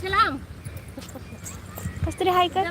छलांग कस तरी हाय कर.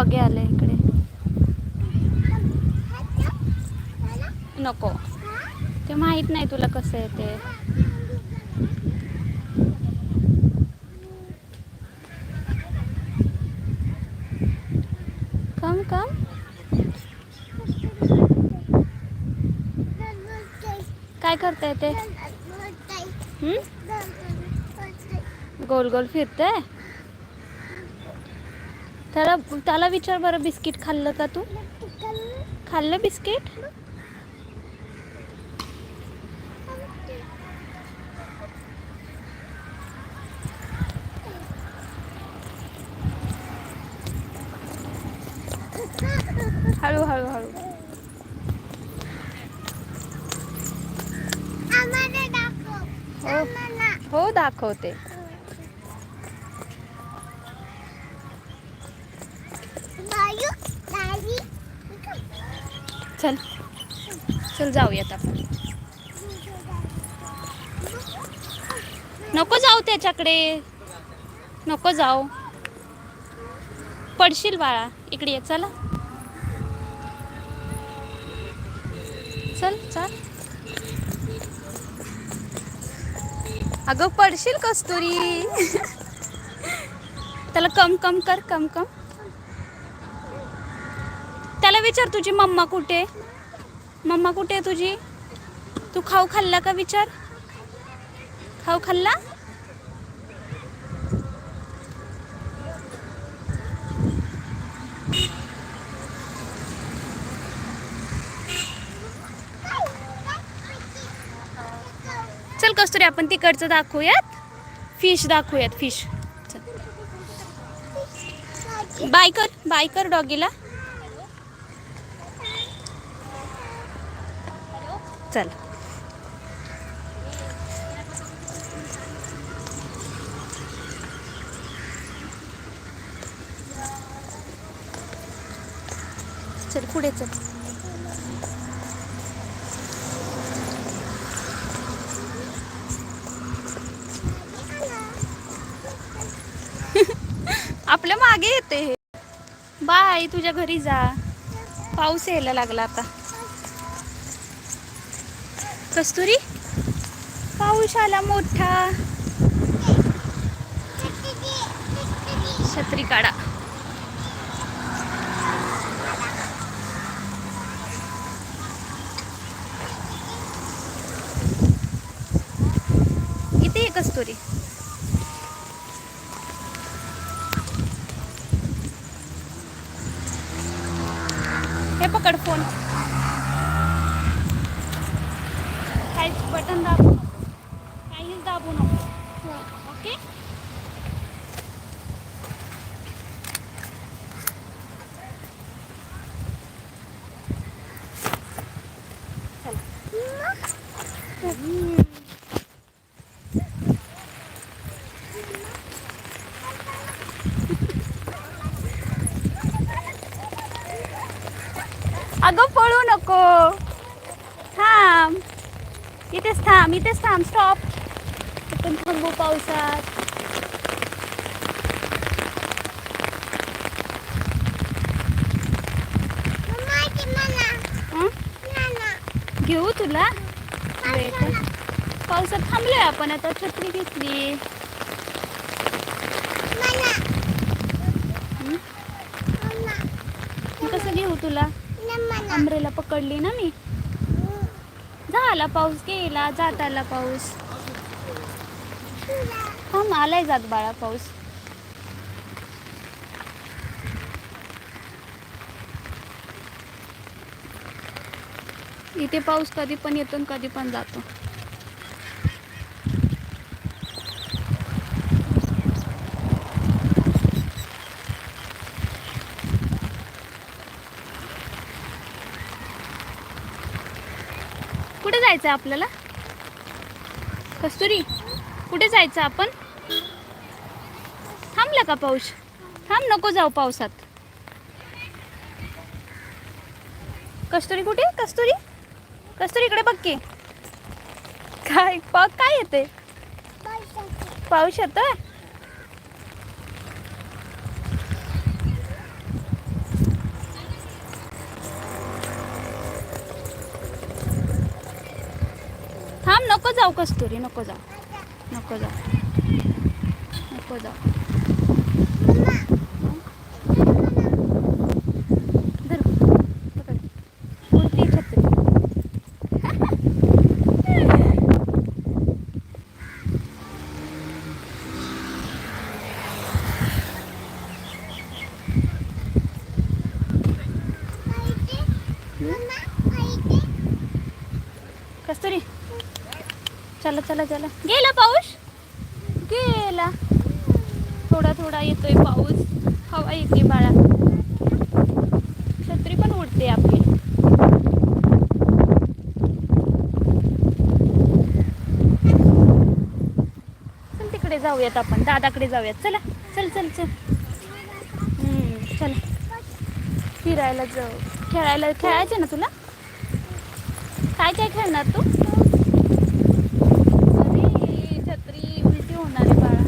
डॉगे आले इकडे. नको. ते माहीत नाही तुला कसं आहे ते. कम कम. काय करताय ते? गोल गोल फिरते त्याला त्याला विचार बरं बिस्किट खाल्लं का तू? खाल्लं बिस्किट? हळू हळू हळू. हो हो दाखवते. चल. चल जाऊयात आपण. नको जाऊ त्याच्याकडे. नको जाऊ. पडशील बाळा. इकडे ये चला. चल चल. अगं पडशील कस्तुरी. त्याला कम कम कर कम कम. त्याला विचार तुझी मम्मा कुठे? आहे? मम्मा कुठे आहे तुझी? तू खाऊ खाल्ला का विचार? खाऊ खाल्ला? चल कस्तुरी आपण तिकडचं दाखवूयात. फिश दाखवूयात फिश चल. बाय कर बाय कर डॉगीला. चल. चल पुढे चल. आपल्या मागे येते बाय तुझ्या घरी जा. पाऊस यायला लागला आता. कस्तुरी? पाऊस आला मोठा. छत्री काढा. किती कस्तुरी. अगं पळू नको. थांब. इथेच थांब इथेच थांब. स्टॉप आपण थांबू पावसात? घेऊ तुला? पावसात थांबलोय आपण आता छत्री घेतली. कसं घेऊ तुला? आंब्रेला पकडली ना मी. झाला पाऊस गेला जात आला पाऊस. हा आलाय जात बाळा पाऊस. इथे पाऊस कधी पण येतो आणि कधी पण जातो. जायचं आहे आपल्याला? कस्तुरी कुठे जायचं आपण? थांबला का पाऊस? थांब नको जाऊ पावसात. कस्तुरी कुठे? कस्तुरी? कस्तुरी इकडे बघ की. काय बघ काय येते पाऊस येतोय थांब नको जाऊ कस्तुरी नको जाऊ. नको जाऊ. नको जाऊ धर पकड उडती छत्री कस्तुरी चला चला गेला पाऊस? गेला. थोडा थोडा येतोय पाऊस. हवा येते बाळा. छत्री पण उडते आपली. चल तिकडे जाऊयात आपण. दादाकडे जाऊयात. चला चल चल चल. हम्म, चला. फिरायला जाऊ. खेळायला खेळायचं ना तुला? काय काय खेळणार तू अरे छत्री उलटी होणार आहे बाळा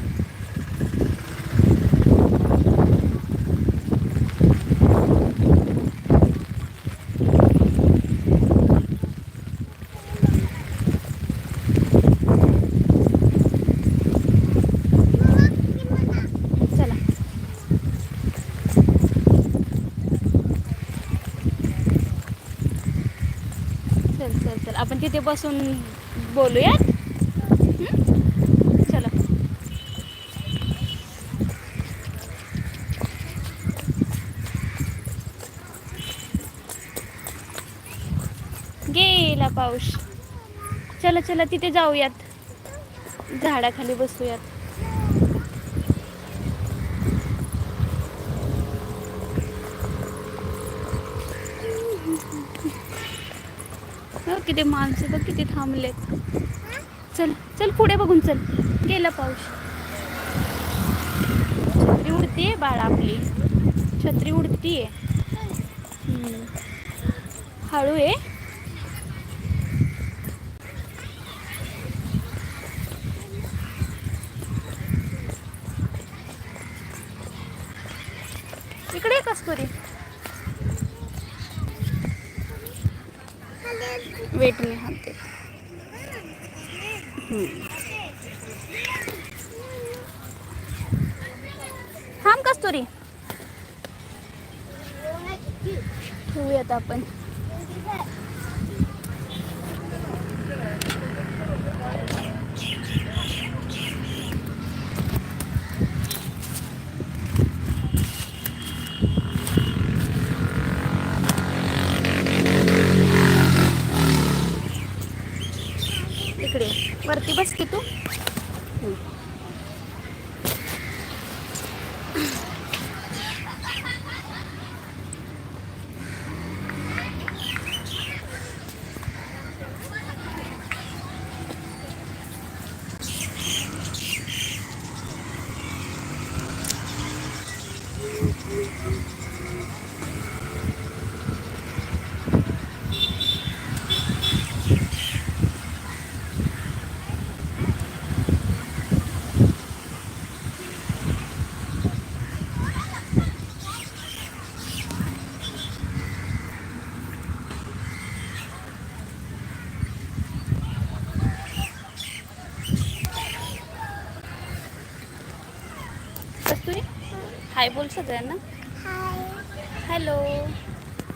चला चल चल चल आपण तिथे बसून बोलूयात. चला. गेला पाऊस. चला चला तिथे जाऊयात. झाडाखाली बसूयात. किती माणसं बघ किती थांबलेत. चल चल पुढे बघून चल. गेला पाऊस. छत्री उडतीये बाळा आपली. छत्री उडतीये. आहे हळू आहे इकडे कस्तुरी. वेट मी हाते. थांब कस कस्तुरी. ठेवूयात आपण इकडे वरती बस की तू हम्म. कस्तुरी हाय बोल सगळ्यांना हॅलो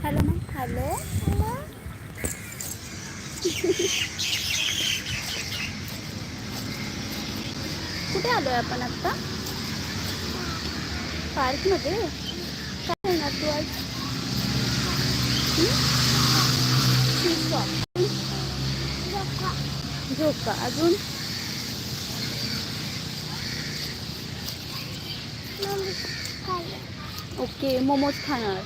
हॅलो मॅम हॅलो कुठे आलोय आपण आत्ता पार्कमध्ये? काय येणार तू आज. झोका अजून? ओके मोमोज खाणार.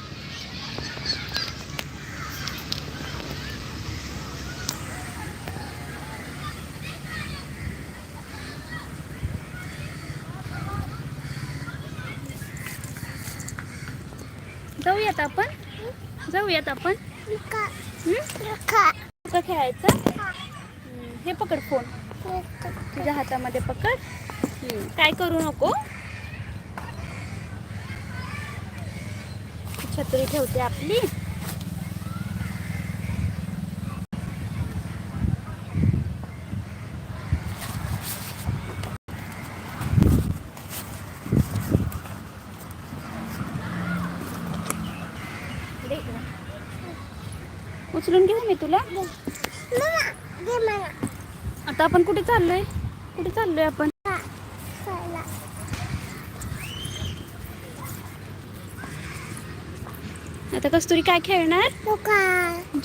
जाऊयात आपण? जाऊयात आपण? हं? का खेळायचं? हं, हे पकड फोन तुझ्या हातामध्ये पकड. काय करू नको? छत्री ठेवते आपली. उचलून घेऊ मी तुला. आता आपण कुठे चाललोय? कुठे चाललोय आपण? आता कस्तुरी काय खेळणार?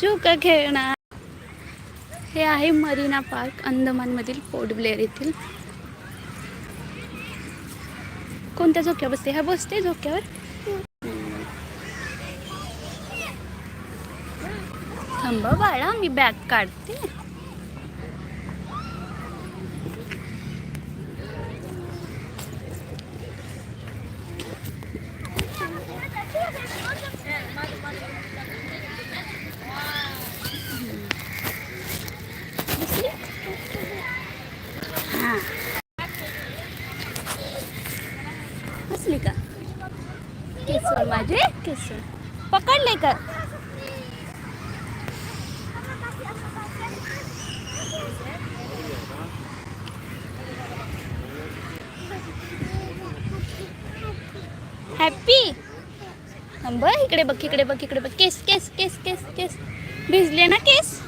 जोका. खेळणार. हे आहे मरीना पार्क अंदमानमधील पोर्ट ब्लेअर येथील. कोणत्या झोक्यावर बसते? हा बसते झोक्यावर? थांबा बाळा मी बॅग काढते बसली? हा. बसली का केसर माझे केसर पकडले का हॅपी थांब इकडे बघ इकडे बघ इकडे बघ केस केस केस केस केस भिजले ना केस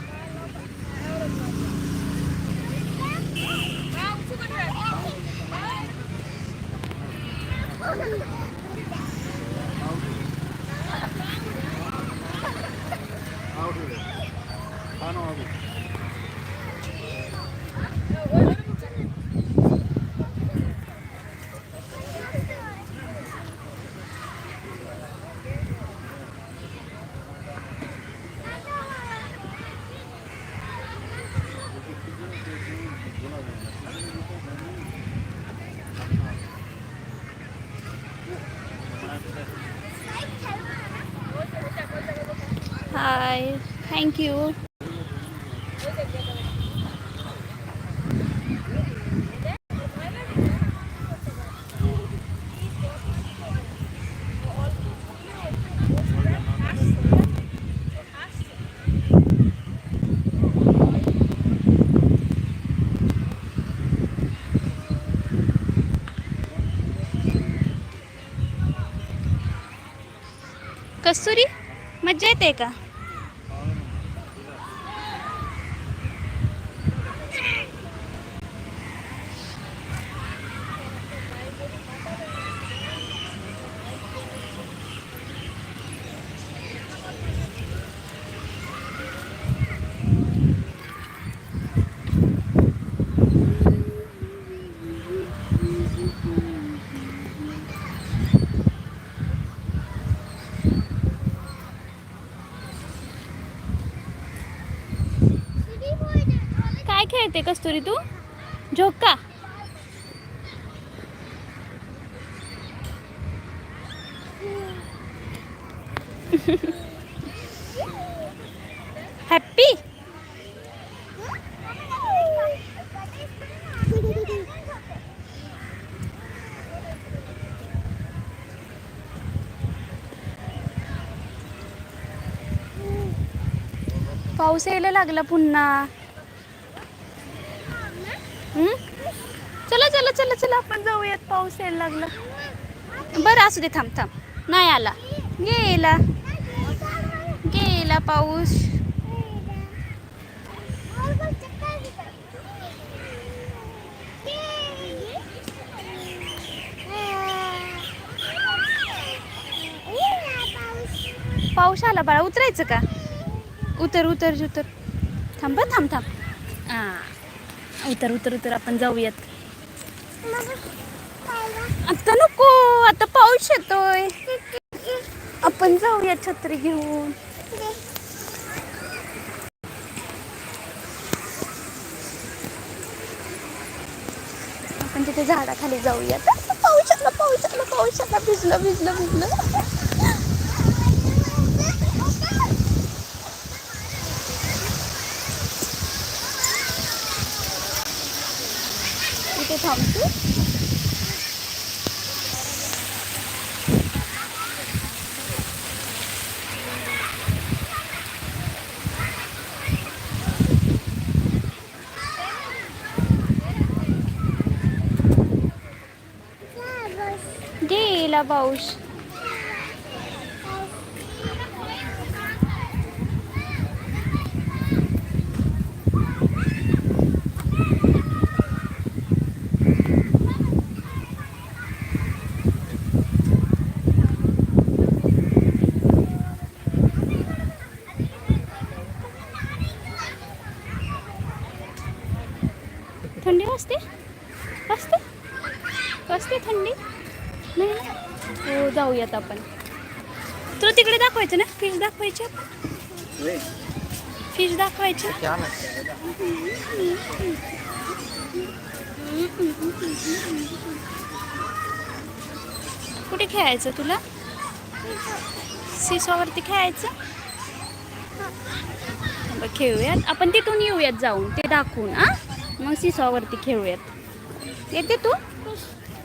हाय थँक्यू कस्तुरी? मज्जा येते का? काय कस्तुरी तू? झोका हॅप्पी? पाऊस यायला लागला पुन्हा हं? चला चला आपण जाऊयात. पाऊस यायला लागला. बरं असू दे थांब थांब. नाही आला. गेला. गेला पाऊस. पाऊस आला बाळा उतरायचं का? उतर उतर उतर. थांब हं, थांब थांब. आ उतर उतर उतर. आपण जाऊयात. आता नको आता पाऊस येतोय. आपण जाऊया छत्री घेऊन. आपण तिथे झाडाखाली जाऊया. पाऊस आला पाऊस आला पाऊस आला. भिजलं भिजलं भिजलं. इथे थांबतो गेला पाऊस थंडी वाजते वाजते वाजते थंडी नाही ना? हो जाऊयात आपण. तुला तिकडे दाखवायचं ना? फिश दाखवायचे फिश दाखवायचे. कुठे खेळायचं तुला? सिसॉवरती खेळायचं? खेळूयात. आपण तिथून येऊयात जाऊन. ते दाखवून आ मग सिसॉवरती खेळूयात. येते तू?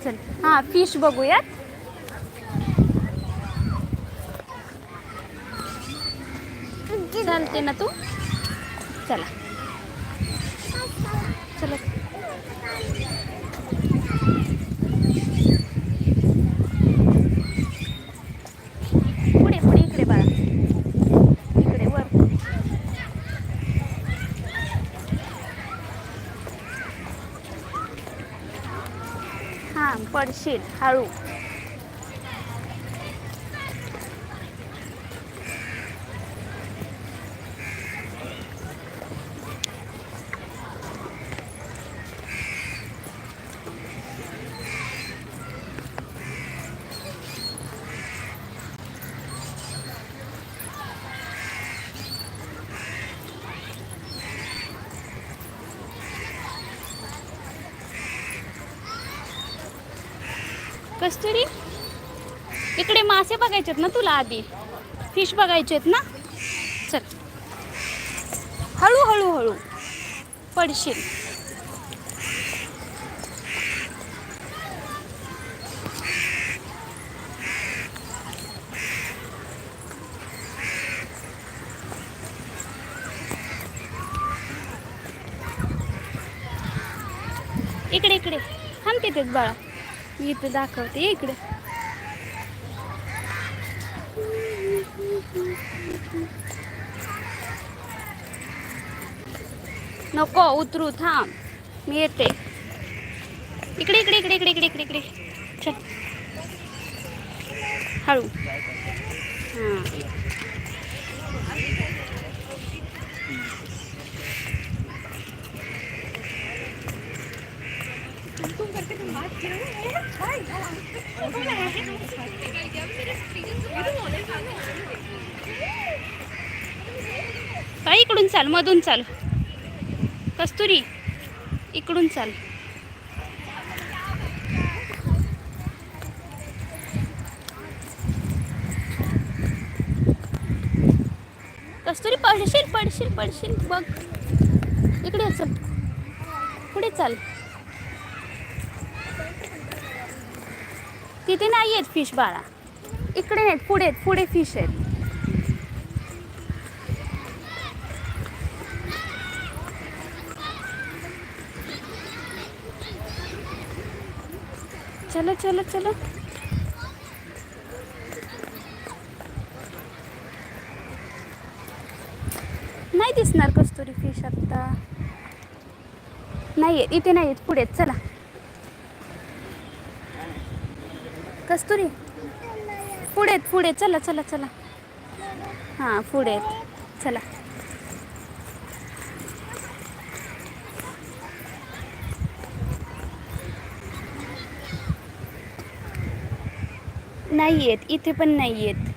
चल. हां फिश बघूयात. चालते ना तू? चला. चला. पुढे पुढे इकडे बाळा. इकडे वर. हां पडशील हळू. कस्तुरी? इकडे मासे बघायचेत ना तुला आधी. फिश बघायचेत ना? चल. हळूहळू हळू हळू. पडशील. इकडे इकडे. थांब तिथेच बाळा. मी दाखते दाखवते इकडे. नको, उतरू, थांब. मी इकडे इकडे इकडे इकडे इकडे इकडे इकडे. चल. हाँ. ताई इकडून चाल मधून चाल. कस्तुरी इकडून चाल. कस्तुरी पडशील पडशील पडशील बघ. इकडे असं चल. पुढे चाल. तिथे नाही आहेत फिश बाळा. इकडे आहेत पुढे आहेत पुढे फिश आहेत. चलो चलो चलो. नाही दिसणार कस्तुरी फिश आता. नाही आहेत इथे नाही आहेत पुढे चल चला. कस्तुरी पुढे आहेत, पुढे चला चला चला. हां पुढे आहेत चला. नाही आहेत इथे पण नाही आहेत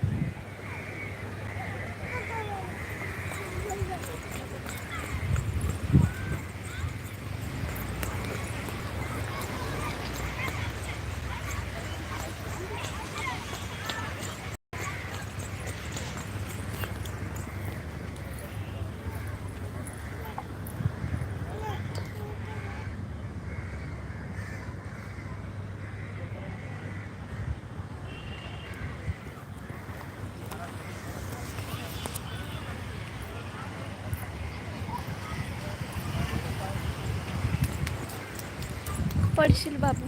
पडशील बाबू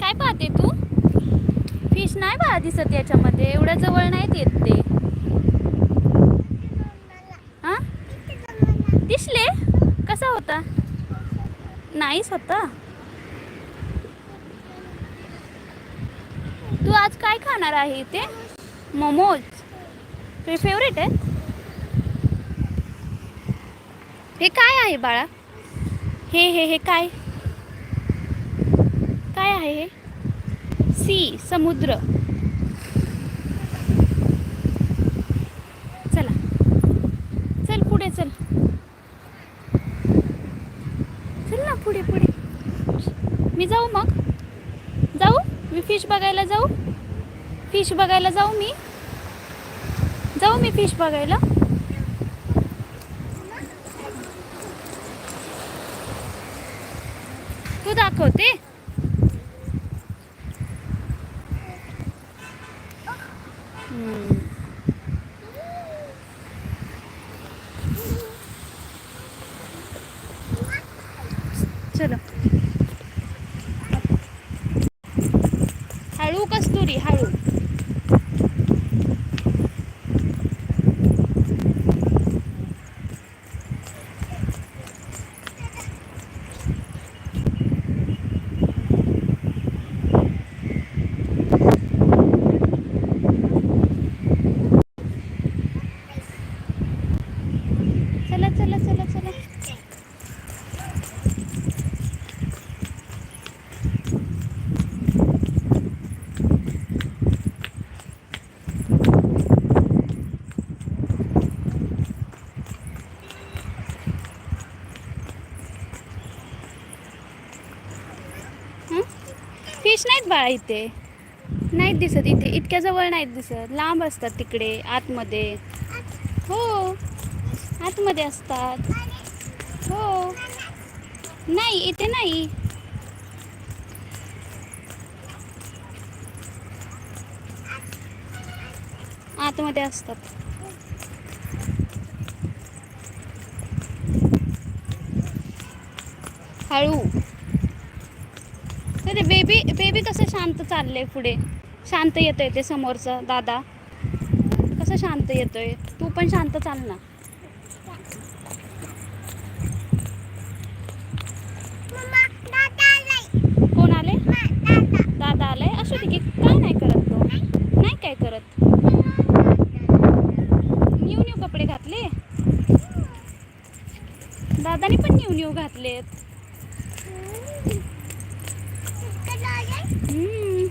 काय पाहते तू फिश नाही बा दिसत याच्यामध्ये? एवढ्या जवळ नाहीत येत ते. हा? दिसले. कसा होता? नाहीच होता? तू आज काय खाणार आहे इथे? मोमोज. तुझे फेवरेट आहेत? हे काय आहे बाळा? हे हे हे काय? काय आहे हे? सी समुद्र चला चल पुढे चल चल ना पुढे पुढे मी जाऊ मग. जाऊ? मी फिश बघायला जाऊ? फिश बघायला जाऊ मी? जाऊ मी फिश बघायला? तू दाखवते हम्म. चलो हळू कस्तुरी हळू चला चला चला चला बाळा इथे? नाहीत दिसत इथे. इतक्या जवळ नाहीत दिसत. लांब असतात तिकडे आतमध्ये. हो. आतमध्ये असतात. हो. नाही इथे नाही. आतमध्ये असतात. हळू. बी कसं शांत चाललंय पुढे. शांत येतोय ते समोरचं दादा. कसं शांत येतोय? तू पण शांत चाल ना कोण आले दादा आलाय असू दे की काय नाही करत तो नाही काय करत न्यू न्यू कपडे घातले दादाने पण न्यू न्यू घातलेत हम्म.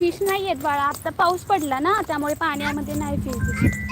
फिश नाही येत बाळा आता पाऊस पडला ना त्यामुळे पाण्यामध्ये नाही फिरते.